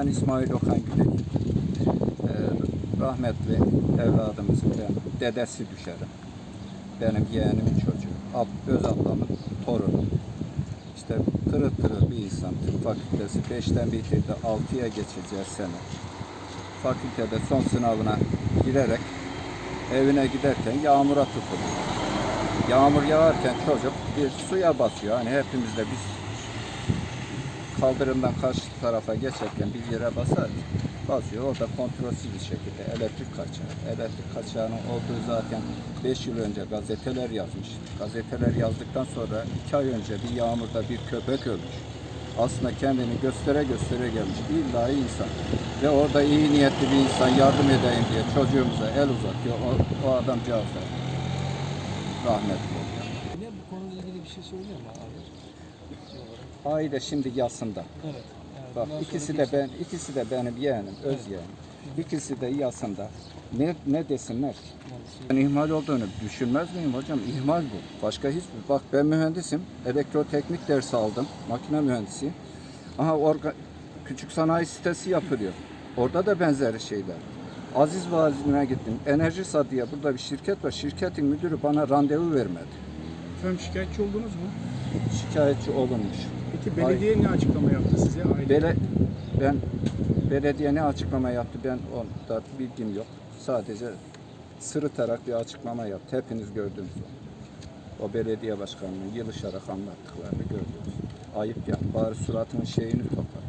Ben İsmail Okan Gülek. Ee, rahmetli evladımızın dedesi düşerim. Benim yeğenimin çocuğu. Ab, öz ablamın torunu. İşte pırıl pırıl bir insan. Tıp fakültesi 5'ten bitirdi. 6'ya geçeceğiz sene. Fakültede son sınavına girerek evine giderken yağmura tutuldu. Yağmur yağarken çocuk bir suya basıyor. Hani hepimiz de biz kaldırımdan karşı tarafa geçerken bir yere basar. Basıyor. Orada kontrolsüz bir şekilde elektrik kaçağı. Elektrik kaçağının olduğu zaten 5 yıl önce gazeteler yazmış. Gazeteler yazdıktan sonra 2 ay önce bir yağmurda bir köpek ölmüş. Aslında kendini göstere göstere gelmiş. İlla insan. Ve orada iyi niyetli bir insan yardım edeyim diye çocuğumuza el uzatıyor. O, o adamcağız da rahmetli oluyor. Yine bu konuyla ilgili bir şey söylüyor mu abi? Aile şimdi yasında. Evet. Yani Bak bundan ikisi de ben ikisi de benim yeğenim, öz yeğenim. İkisi de yasında. Ne ne desinler ki? Ben ihmal olduğunu düşünmez miyim hocam? İhmal bu. Başka hiçbir. Bak ben mühendisim. Elektroteknik dersi aldım. Makine mühendisiyim. Aha orga, küçük sanayi sitesi yapılıyor. Orada da benzer şeyler. Aziz Vazi'ne gittim. Enerji diye burada bir şirket var. Şirketin müdürü bana randevu vermedi. Efendim şikayetçi oldunuz mu? Şikayetçi olunmuş. Peki belediye ne açıklama yaptı size? Aile Bele, ben belediye ne açıklama yaptı ben onda bilgim yok. Sadece sırıtarak bir açıklama yaptı. Hepiniz gördünüz. O belediye başkanının yılışarak anlattıklarını gördünüz. Ayıp yani. Bari suratının şeyini topla.